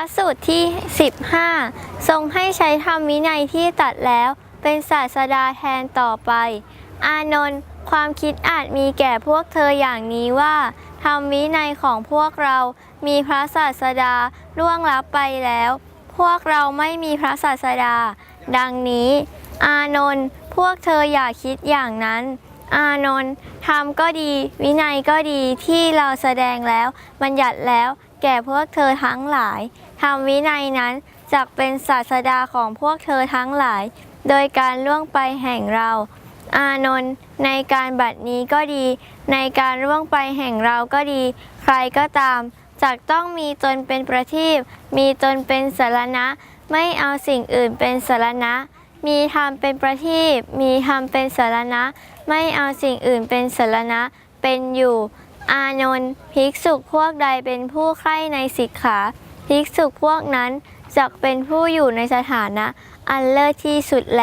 ระสูตรที่ 15 ทรงให้ใช้ธรรมวินัยที่ตัดแล้ว เป็นศาสดาแทนต่อไป อานนท์ความคิดอาจมีแก่พวกเธออย่างนี้ว่าธรรมวินัยของพวกเรา มีพระศาสดาล่วงลับไปแล้ว พวกเราไม่มีพระศาสดา ดังนี้ อานนท์พวกเธออย่าคิดอย่างนั้น อานนท์ธรรมก็ดี วินัยก็ดีที่เราแสดงแล้ว บัญญัติแล้ว แก่พวกเธอทั้งหลายธรรมวินัยนั้นจักเป็นศาสดาของพวกเธอทั้งหลาย โดยการล่วงไปแห่งเรา อานนท์ในการบัดนี้ก็ดี ในการล่วงไปแห่งเราก็ดี ใครก็ตามจักต้องมีตนเป็นประทีปมีตนเป็นสารณะ ไม่เอาสิ่งอื่นเป็นสารณะ มีธรรมเป็นประทีปมีธรรมเป็นสารณะ ไม่เอาสิ่งอื่นเป็นสารณะ เป็นอยู่ อานนท์ภิกษุพวกใดเป็นผู้ใคร่ในสิกขาภิกษุพวกนั้นจักเป็นผู้อยู่ในสถานะ อันเลิศที่สุดแล